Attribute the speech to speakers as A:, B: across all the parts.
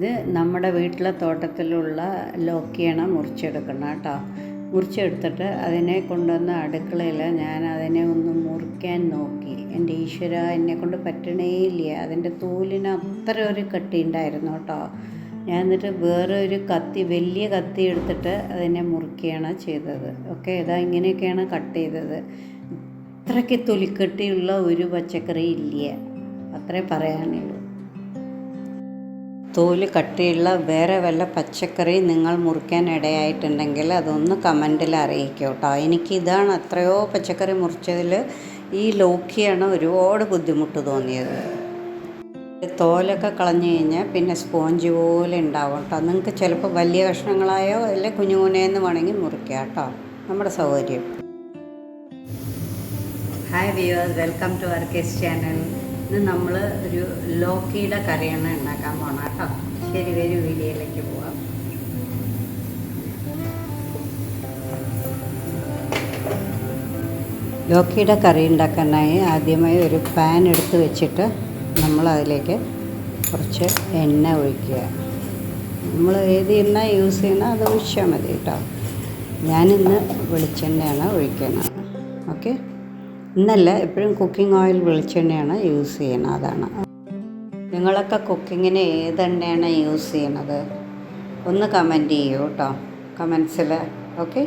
A: ഇത് നമ്മുടെ വീട്ടിലെ തോട്ടത്തിലുള്ള ലോക്കിയാണ് മുറിച്ചെടുക്കണം കേട്ടോ. മുറിച്ചെടുത്തിട്ട് അതിനെ കൊണ്ടുവന്ന് അടുക്കളയിൽ ഞാൻ അതിനെ ഒന്ന് മുറിക്കാൻ നോക്കി. എന്റെ ഈശ്വര എന്നെ കൊണ്ട് പറ്റണേ ഇല്ല അതിന്റെ തോലിന് അത്ര ഒരു കട്ടി ഉണ്ടായിരുന്നു കേട്ടോ. ഞാൻ എന്നിട്ട് വേറെ ഒരു കത്തി വലിയ കത്തി എടുത്തിട്ട് അതിനെ മുറിക്കുകയാണ് ചെയ്തത്. ഓക്കെ ഇതാ ഇങ്ങനെയൊക്കെയാണ് കട്ട് ചെയ്തത്. ഇത്രയ്ക്ക് തൊലിക്കട്ടിയുള്ള ഒരു പച്ചക്കറി ഇല്ല? അത്രേ പറയാനുള്ളൂ. തോൽ കട്ടിയുള്ള വേറെ വല്ല പച്ചക്കറി നിങ്ങൾ മുറിക്കാൻ ഇടയായിട്ടുണ്ടെങ്കിൽ അതൊന്ന് കമന്റിൽ അറിയിക്കുക കേട്ടോ എനിക്ക് ഇതാണ് എത്രയോ പച്ചക്കറി മുറിച്ചതിൽ ഈ ലോക്കിയാണ് ഒരുപാട് ബുദ്ധിമുട്ട് തോന്നിയത്. തോലൊക്കെ കളഞ്ഞു കഴിഞ്ഞാൽ പിന്നെ സ്പോഞ്ച് പോലെ ഉണ്ടാവും കേട്ടോ. നിങ്ങൾക്ക് ചിലപ്പോൾ വലിയ കഷ്ണങ്ങളായോ അല്ലെ കുഞ്ഞു കുഞ്ഞേന്ന് വേണമെങ്കിൽ മുറിക്കുക കേട്ടോ. നമ്മുടെ സൗകര്യം. ഹായ് വ്യൂവേഴ്സ് വെൽക്കം ടു അർക്കേസ് ചാനൽ ഇന്ന് നമ്മൾ ഒരു ലോക്കിയുടെ കറിയാണ് ഉണ്ടാക്കാൻ പോണം കേട്ടോ. ശരി വരും വീഡിയോയിലേക്ക് പോവാം. ലോക്കിയുടെ കറി ഉണ്ടാക്കാനായി ആദ്യമായി ഒരു പാൻ എടുത്ത് വെച്ചിട്ട് നമ്മൾ അതിലേക്ക് കുറച്ച് എണ്ണ ഒഴിക്കുക. നമ്മൾ ഏത് എണ്ണ യൂസ് ചെയ്യുന്ന അത് ഒഴിച്ചാൽ മതി കേട്ടോ. ഞാനിന്ന് വെളിച്ചെണ്ണയാണ് ഒഴിക്കുന്നത്. ഓക്കെ ഇന്നല്ല എപ്പോഴും കുക്കിംഗ് ഓയിൽ വെളിച്ചെണ്ണയാണ് യൂസ് ചെയ്യണത് അതാണ്. നിങ്ങളൊക്കെ കുക്കിങ്ങിന് ഏതെണ്ണയാണ് യൂസ് ചെയ്യണത് ഒന്ന് കമന്റ് ചെയ്യൂ കേട്ടോ കമൻസിൽ ഓക്കെ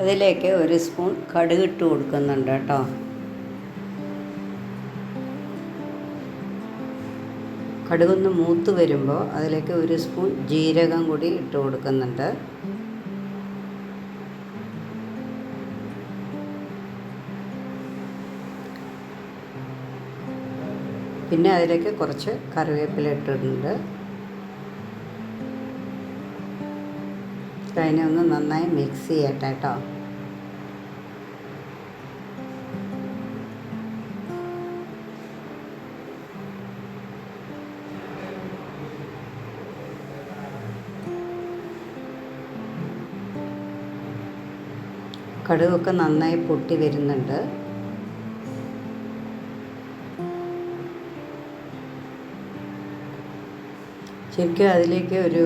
A: അതിലേക്ക് ഒരു സ്പൂൺ കടുക് ഇട്ട് കൊടുക്കുന്നുണ്ട് കേട്ടോ കടുകൊന്ന് മൂത്ത് വരുമ്പോൾ അതിലേക്ക് ഒരു സ്പൂൺ ജീരകം കൂടി ഇട്ട് കൊടുക്കുന്നുണ്ട്. പിന്നെ അതിലേക്ക് കുറച്ച് കറിവേപ്പില ഇട്ടിട്ടുണ്ട്. അതിനെ ഒന്ന് നന്നായി മിക്സ് ചെയ്യട്ടെ കേട്ടോ. കടുകൊക്കെ നന്നായി പൊട്ടി വരുന്നുണ്ട്. ശരിക്കും അതിലേക്ക് ഒരു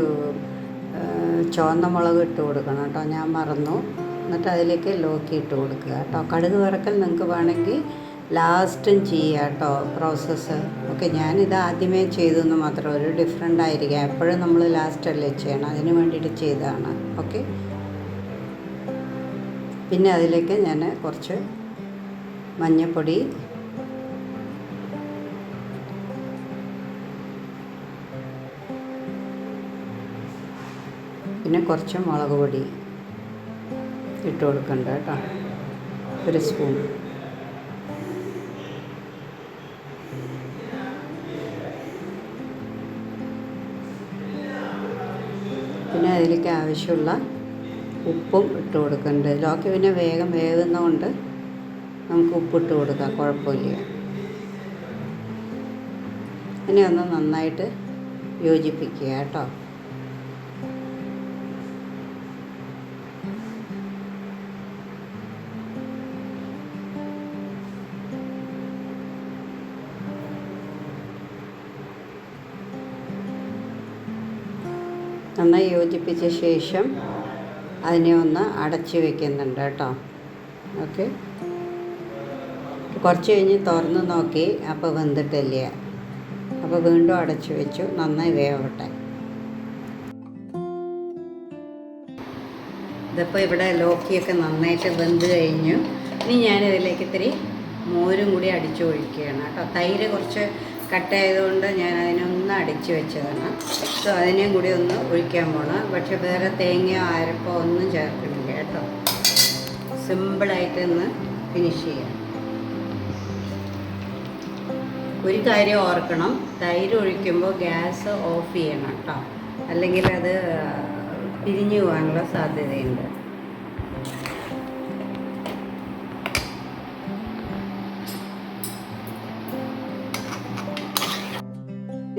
A: ചുവന്ന മുളക് ഇട്ട് കൊടുക്കണം കേട്ടോ. ഞാൻ മറന്നു. എന്നിട്ട് അതിലേക്ക് ലോക്കി ഇട്ട് കൊടുക്കുക കേട്ടോ. കടുക് വറക്കൽ നിങ്ങൾക്ക് വേണമെങ്കിൽ ലാസ്റ്റും ചെയ്യുക കേട്ടോ പ്രോസസ്സ് ഓക്കെ ഞാനിത് ആദ്യമേ ചെയ്തു എന്ന് മാത്രം ഒരു ഡിഫറെന്റ് ആയിരിക്കാം. എപ്പോഴും നമ്മൾ ലാസ്റ്റല്ലേ ചെയ്യണം. അതിന് വേണ്ടിയിട്ട് ചെയ്തതാണ്. ഓക്കെ. പിന്നെ അതിലേക്ക് ഞാൻ കുറച്ച് മഞ്ഞൾപ്പൊടി പിന്നെ കുറച്ച് മുളക് പൊടി ഇട്ട് കൊടുക്കണ്ട കേട്ടോ. ഒരു സ്പൂൺ. പിന്നെ അതിലേക്ക് ആവശ്യമുള്ള ഉപ്പും ഇട്ട് കൊടുക്കുന്നുണ്ട് ലോക്കി പിന്നെ വേഗം വേകുന്നതുകൊണ്ട് നമുക്ക് ഉപ്പിട്ട് കൊടുക്കാം. കുഴപ്പമില്ല. ഇനി ഒന്ന് നന്നായിട്ട് യോജിപ്പിക്കുക കേട്ടോ. നന്നായി യോജിപ്പിച്ച ശേഷം അതിനെ ഒന്ന് അടച്ച് വെക്കുന്നുണ്ട് കേട്ടോ. ഓക്കെ. കുറച്ച് കഴിഞ്ഞ് തുറന്ന് നോക്കി. അപ്പോൾ വെന്തിട്ടില്ല. അപ്പോൾ വീണ്ടും അടച്ച് വെച്ചു. നന്നായി വേവട്ടെ. ഇതിപ്പോൾ ഇവിടെ ലോക്കിയൊക്കെ നന്നായിട്ട് വെന്ത് കഴിഞ്ഞു. ഇനി ഞാനിതിലേക്ക് ഇത്തിരി മോരും കൂടി അടിച്ചു ഒഴിക്കുകയാണ് കേട്ടോ. തൈര് കുറച്ച് കട്ടായതുകൊണ്ട് ഞാൻ അതിനൊന്ന് അടിച്ചു വെച്ചതാണ്. സോ അതിനെയും കൂടി ഒന്ന് ഒഴിക്കാൻ പോണം. പക്ഷെ വേറെ തേങ്ങയോ അരപ്പോ ഒന്നും ചേർക്കണില്ല കേട്ടോ. സിമ്പിളായിട്ട് ഒന്ന് ഫിനിഷ് ചെയ്യാം. ഒരു കാര്യം ഓർക്കണം. തൈര് ഒഴിക്കുമ്പോൾ ഗ്യാസ് ഓഫ് ചെയ്യണം കേട്ടോ. അല്ലെങ്കിൽ അത് പിരിഞ്ഞു പോകാനുള്ള സാധ്യതയുണ്ട്.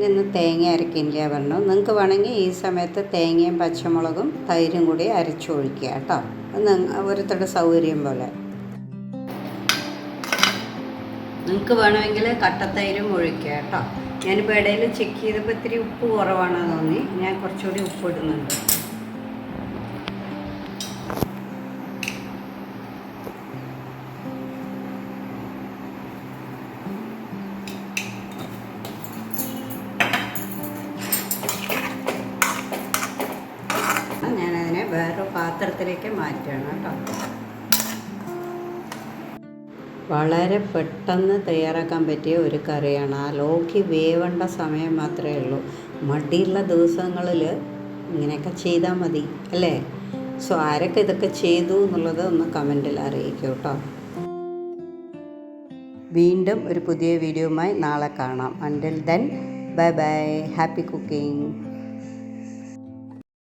A: ഇന്ന് തേങ്ങ അരക്കില്ല പറഞ്ഞു നിങ്ങൾക്ക് വേണമെങ്കിൽ ഈ സമയത്ത് തേങ്ങയും പച്ചമുളകും തൈരും കൂടി അരച്ചൊഴിക്കുക കേട്ടോ. ഓരോരുത്തരുടെ സൗകര്യം പോലെ. നിങ്ങൾക്ക് വേണമെങ്കിൽ കട്ടത്തൈരും ഒഴിക്കുക കേട്ടോ. ഞാനിപ്പോൾ ഇടയിൽ ചെക്ക് ചെയ്തപ്പോൾ ഇത്തിരി ഉപ്പ് കുറവാണെന്ന് തോന്നി. ഞാൻ കുറച്ചുകൂടി ഉപ്പ് ഇടുന്നുണ്ട്. പാത്രത്തിലേക്ക് മാറ്റണം കേട്ടോ. വളരെ പെട്ടെന്ന് തയ്യാറാക്കാൻ പറ്റിയ ഒരു കറിയാണ്. ആ ലോക്കി വേവേണ്ട സമയം മാത്രമേ ഉള്ളൂ. മടിയുള്ള ദിവസങ്ങളിൽ ഇങ്ങനെയൊക്കെ ചെയ്താൽ മതി അല്ലേ? സോ ആരൊക്കെ ഇതൊക്കെ ചെയ്തു എന്നുള്ളത് ഒന്ന് കമന്റിൽ അറിയിക്കൂ കേട്ടോ. വീണ്ടും ഒരു പുതിയ വീഡിയോയുമായി നാളെ കാണാം. Until then bye bye happy cooking